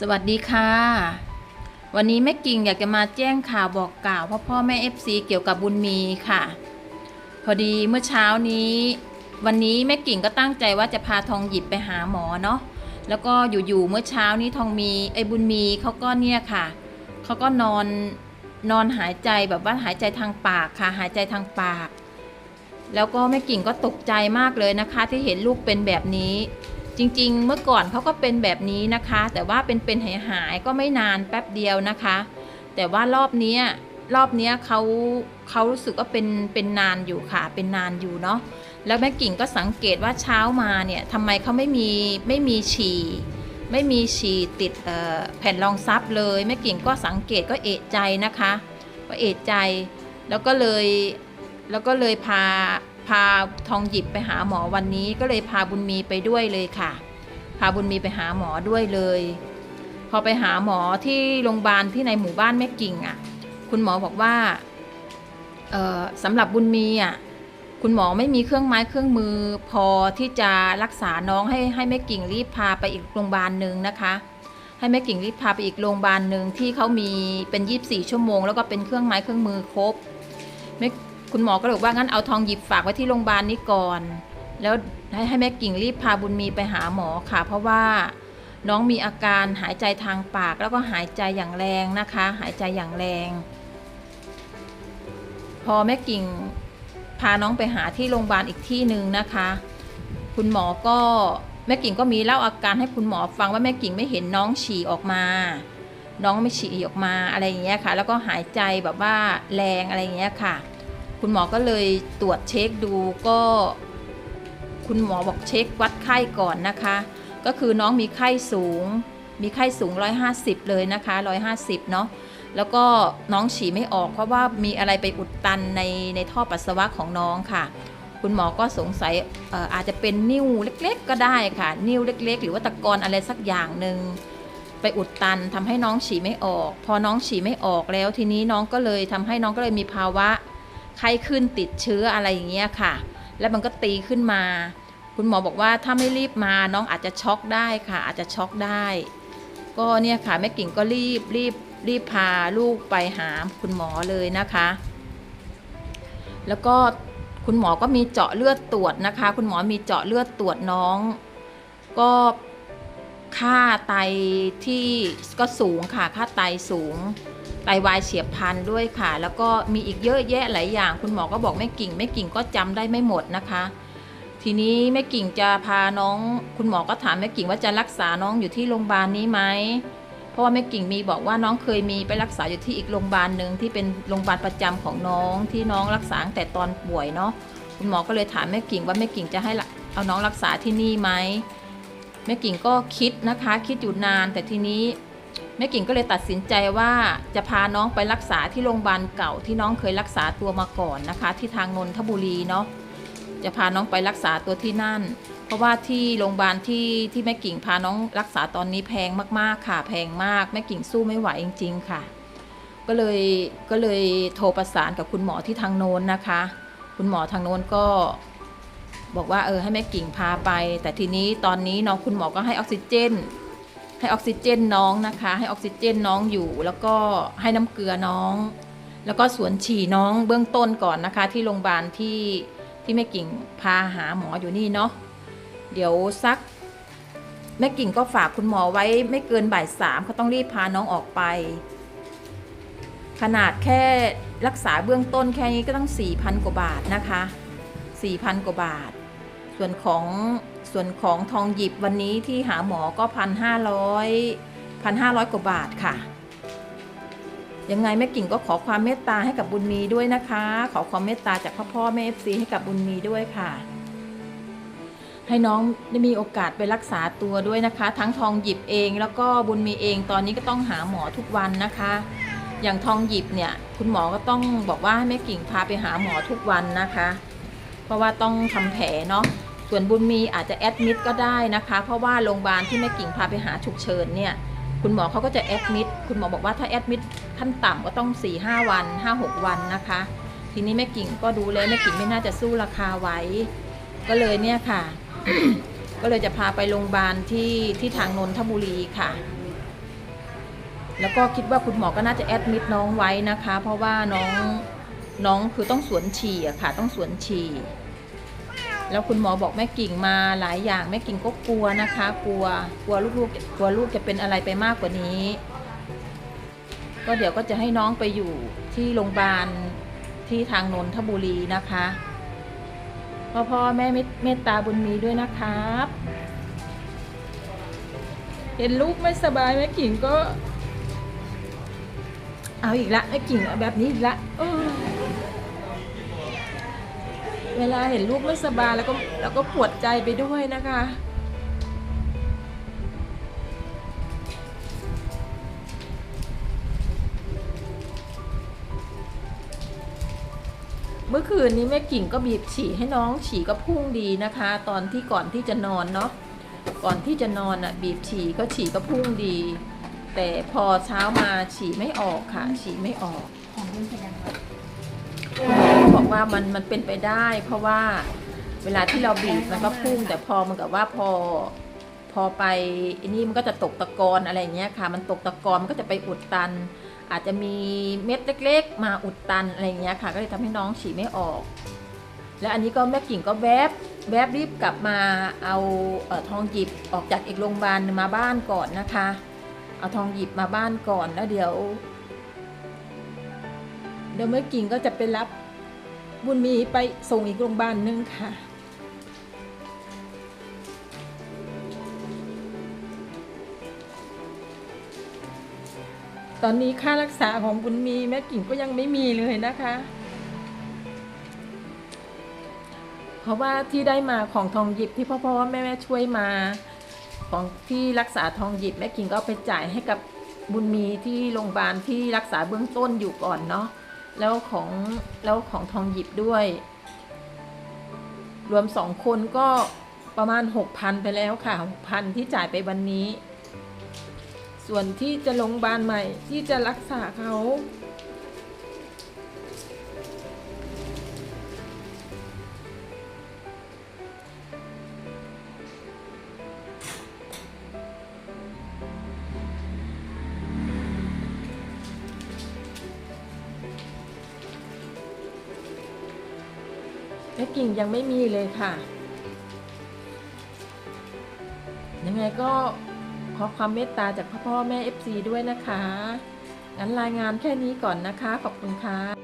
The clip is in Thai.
สวัสดีค่ะ วันนี้แม่กิ่งอยากจะมาแจ้งข่าวบอกกล่าวพ่อพ่อแม่เอฟซีเกี่ยวกับบุญมีค่ะ พอดีเมื่อเช้านี้ วันนี้แม่กิ่งก็ตั้งใจว่าจะพาทองหยิบไปหาหมอเนาะแล้วก็อยู่ๆเมื่อเช้านี้ทองมีไอ้บุญมีเขาก็เนี่ยค่ะเขาก็นอนนอนหายใจแบบว่าหายใจทางปากค่ะ หายใจทางปาก แล้วก็แม่กิ่งก็ตกใจมากเลยนะคะ ที่เห็นลูกเป็นแบบนี้ จริงๆ เมื่อก่อนเขาก็เป็นแบบนี้นะคะ แต่ว่าเป็นเป็นหายหายๆก็ไม่นานแป๊บเดียวนะคะ แต่ว่ารอบนี้รอบนี้เขาเขารู้สึกว่าเป็นเป็นนานอยู่ค่ะ เป็นนานอยู่เนาะแล้วแม่กิ่งก็สังเกตว่าเช้ามาเนี่ยทำไมเขาไม่มีไม่มีฉี่ไม่มีฉี่ติดแผ่นรองซับเลยแม่กิ่งก็สังเกตก็เอะใจนะคะ ก็เอะใจ แล้วก็เลยแล้วก็เลยพา พาทองหยิบไปหาหมอวันนี้ก็เลยพาบุญมีไปด้วยเลยค่ะ พาบุญมีไปหาหมอด้วยเลย พอไปหาหมอที่โรงพยาบาลที่ในหมู่บ้านแม่กิ่งอะ คุณหมอบอกว่าสำหรับบุญมีอะคุณหมอไม่มีเครื่องไม้เครื่องมือ พอที่จะรักษาน้องให้ให้แม่กิ่งรีบพาไปอีกโรงพยาบาลหนึ่งนะคะ ให้แม่กิ่งรีบพาไปอีกโรงพยาบาลหนึ่งที่เขามีเป็น 24 ชั่วโมง แล้วก็เป็นเครื่องไม้เครื่องมือครบแม่ คุณหมอก็เลยบอกว่างั้นเอาทองหยิบฝากไว้ที่โรงพยาบาลนี้ก่อน แล้วให้ให้แม่กิ่งรีบพาบุญมีไปหาหมอค่ะ เพราะว่าน้องมีอาการหายใจทางปากแล้วก็หายใจอย่างแรงนะคะ หายใจอย่างแรง พอแม่กิ่งพาน้องไปหาที่โรงพยาบาลอีกที่หนึ่งนะคะ คุณหมอก็แม่กิ่งก็มีเล่าอาการให้คุณหมอฟังว่าแม่กิ่งไม่เห็นน้องฉี่ออกมา น้องไม่ฉี่ออกมาอะไรอย่างเงี้ยค่ะ แล้วก็หายใจแบบว่าแรงอะไรอย่างเงี้ยค่ะ คุณหมอก็เลยตรวจเช็คดูก็ คุณหมอบอกเช็ควัดไข้ก่อนนะคะ ก็คือน้องมีไข้สูง มีไข้สูง 150 เลยนะคะ 150 เนาะแล้วก็น้องฉี่ไม่ออกเพราะว่ามีอะไรไปอุดตันในในท่อปัสสาวะของน้องค่ะ คุณหมอก็สงสัยอออาจจะเป็นนิ่วเล็กๆ ก็ได้ค่ะ นิ่วเล็ก ๆ หรือว่าตะกอนอะไรสักอย่างหนึ่งไปอุดตันทำให้น้องฉี่ไม่ออก พอน้องฉี่ไม่ออกแล้วทีนี้น้องก็เลยทำให้น้องก็เลยมีภาวะ ไข้ขึ้นติดเชื้ออะไรอย่างเงี้ยค่ะ แล้วมันก็ตีขึ้นมา คุณหมอบอกว่าถ้าไม่รีบมาน้องอาจจะช็อกได้ค่ะ อาจจะช็อกได้ ก็เนี่ยค่ะแม่กิ่งก็รีบรีบรีบพาลูกไปหาคุณหมอเลยนะคะ แล้วก็คุณหมอก็มีเจาะเลือดตรวจนะคะ คุณหมอมีเจาะเลือดตรวจน้อง ก็ค่าไตที่ก็สูงค่ะ ค่าไตสูง ไตวายเฉียบพลันด้วยค่ะ แล้วก็มีอีกเยอะแยะหลายอย่าง คุณหมอก็บอกแม่กิ่งแม่กิ่งก็จำได้ไม่หมดนะคะ ทีนี้แม่กิ่งจะพาน้อง คุณหมอก็ถามแม่กิ่งว่าจะรักษาน้องอยู่ที่โรงพยาบาลนี้ไหมเพราะว่าแม่กิ่งมีบอกว่าน้องเคยมีไปรักษาอยู่ที่อีกโรงพยาบาลหนึ่งที่เป็นโรงพยาบาลประจำของน้องที่น้องรักษาแต่ตอนป่วยเนาะคุณหมอก็เลยถามแม่กิ่งว่าแม่กิ่งจะให้เอาน้องรักษาที่นี่ไหมแม่กิ่งก็คิดนะคะ คิดอยู่นาน แต่ทีนี้ แม่กิ่งก็เลยตัดสินใจว่าจะพาน้องไปรักษาที่โรงพยาบาลเก่าที่น้องเคยรักษาตัวมาก่อนนะคะ ที่ทางนนทบุรีเนาะจะพาน้องไปรักษาตัวที่นั่น เพราะว่าที่โรงพยาบาลที่ที่แม่กิ่งพาน้องรักษาตอนนี้แพงมากๆค่ะ แพงมากแม่กิ่งสู้ไม่ไหวจริง ๆ ค่ะ ก็เลยก็เลยโทรประสานกับคุณหมอที่ทางโน้นนะคะ คุณหมอทางโน้นก็บอกว่าเออให้แม่กิ่งพาไป แต่ทีนี้ตอนนี้น้องคุณหมอก็ให้ออกซิเจน ให้ออกซิเจนน้องนะคะ ให้ออกซิเจนน้องอยู่ แล้วก็ให้น้ำเกลือน้อง แล้วก็สวนฉี่น้องเบื้องต้นก่อนนะคะ ที่โรงพยาบาลที่ที่แม่กิ่งพาหาหมออยู่นี่เนาะเดี๋ยวสักแม่กิ่งก็ฝากคุณหมอไว้ไม่เกินบ่ายสามเขาต้องรีบพาน้องออกไป ขนาดแค่รักษาเบื้องต้นแค่นี้ก็ต้อง4,000กว่าบาทนะคะ4,000กว่าบาท ส่วนของ ส่วนของทองหยิบวันนี้ที่หาหมอก็พันห้าร้อยพันห้าร้อยกว่าบาทค่ะยังไงแม่กิ่งก็ขอความเมตตาให้กับบุญมีด้วยนะคะ ขอความเมตตาจากพ่อพ่อแม่เอฟซีให้กับบุญมีด้วยค่ะ ให้น้องได้มีโอกาสไปรักษาตัวด้วยนะคะ ทั้งทองหยิบเองแล้วก็บุญมีเองตอนนี้ก็ต้องหาหมอทุกวันนะคะ อย่างทองหยิบเนี่ย คุณหมอก็ต้องบอกว่าให้แม่กิ่งพาไปหาหมอทุกวันนะคะ เพราะว่าต้องทำแผลเนาะ ส่วนบุญมีอาจจะแอดมิดก็ได้นะคะ เพราะว่าโรงพยาบาลที่แม่กิ่งพาไปหาฉุกเฉินเนี่ยคุณหมอเขาก็จะแอดมิดคุณหมอบอกว่าถ้าแอดมิดขั้นต่ำก็ต้อง 4 5 วัน 5 6 วันนะคะ ทีนี้แม่กิ่งก็ดูแล้วแม่กิ่งไม่น่าจะสู้ราคาไว้ ก็เลยเนี่ยค่ะ ก็เลยจะพาไปโรงพยาบาลที่ที่ทางนนทบุรีค่ะแล้วก็คิดว่าคุณหมอก็น่าจะแอดมิดน้องไว้นะคะ เพราะว่าน้องน้องคือต้องสวนฉี่อะค่ะ ต้องสวนฉี่ แล้วคุณหมอบอกแม่กิ่งมาหลายอย่างแม่กิ่งก็กลัวนะคะ กลัวกลัวลูกๆกลัวลูกจะเป็นอะไรไปมากกว่านี้ ก็เดี๋ยวก็จะให้น้องไปอยู่ที่โรงพยาบาลที่ทางนนทบุรีนะคะพ่อพ่อแม่เมตตาบุญมีด้วยนะครับ เห็นลูกไม่สบายแม่กิ่งก็ เอาอีกละแม่กิ่งแบบนี้อีกละเออ เวลาเห็นลูกไม่สบายแล้วก็แล้วก็ปวดใจไปด้วยนะคะ เมื่อคืนนี้แม่กิ่งก็บีบฉี่ให้น้องฉี่ก็พุ่งดีนะคะ ตอนที่ก่อนที่จะนอนเนาะก่อนที่จะนอนอะบีบฉี่ก็ฉี่ก็พุ่งดี แต่พอเช้ามาฉี่ไม่ออกค่ะ ฉี่ไม่ออกของเรื่องพยานวัดเขา บอกว่ามันมันเป็นไปได้ เพราะว่าเวลาที่เราบีบมันก็พุ่งแต่พอมันกับว่าพอพอไปอนนี้มันก็จะตกตะกอนอะไรเงี้ยค่ะ มันตกตะกอนมันก็จะไปอุดตัน อาจจะมีเม็ดเล็ก ๆ มาอุดตันอะไรเงี้ยค่ะ ก็เลยทำให้น้องฉี่ไม่ออก แล้วอันนี้ก็แม่กิ่งก็แวบแวบรีบกลับมาเอาเออทองหยิบออกจากอีกโรงพยาบาลมาบ้านก่อนนะคะ เอาทองหยิบมาบ้านก่อนแล้วเดี๋ยวเดี๋ยวแม่กิ่งก็จะไปรับ บุญมีไปส่งอีกโรงพยาบาลนึงค่ะ ตอนนี้ค่ารักษาของบุญมีแม่กิ่งก็ยังไม่มีเลยนะคะ เพราะว่าที่ได้มาของทองหยิบที่พ่อพ่อแม่แม่ช่วยมา ของที่รักษาทองหยิบแม่กิ่งก็เอาไปจ่ายให้กับบุญมีที่โรงพยาบาลที่รักษาเบื้องต้นอยู่ก่อนเนาะ แล้วของแล้วของทองหยิบด้วย รวมสองคนก็ประมาณหกพันไปแล้วค่ะหกพันที่จ่ายไปวันนี้ ส่วนที่จะลงพยาบาลใหม่ที่จะรักษาเขา กิ่งยังไม่มีเลยค่ะ ยังไงก็ขอความเมตตาจากพ่อพ่อแม่ FC ด้วยนะคะ งั้นรายงานแค่นี้ก่อนนะคะ ขอบคุณค่ะ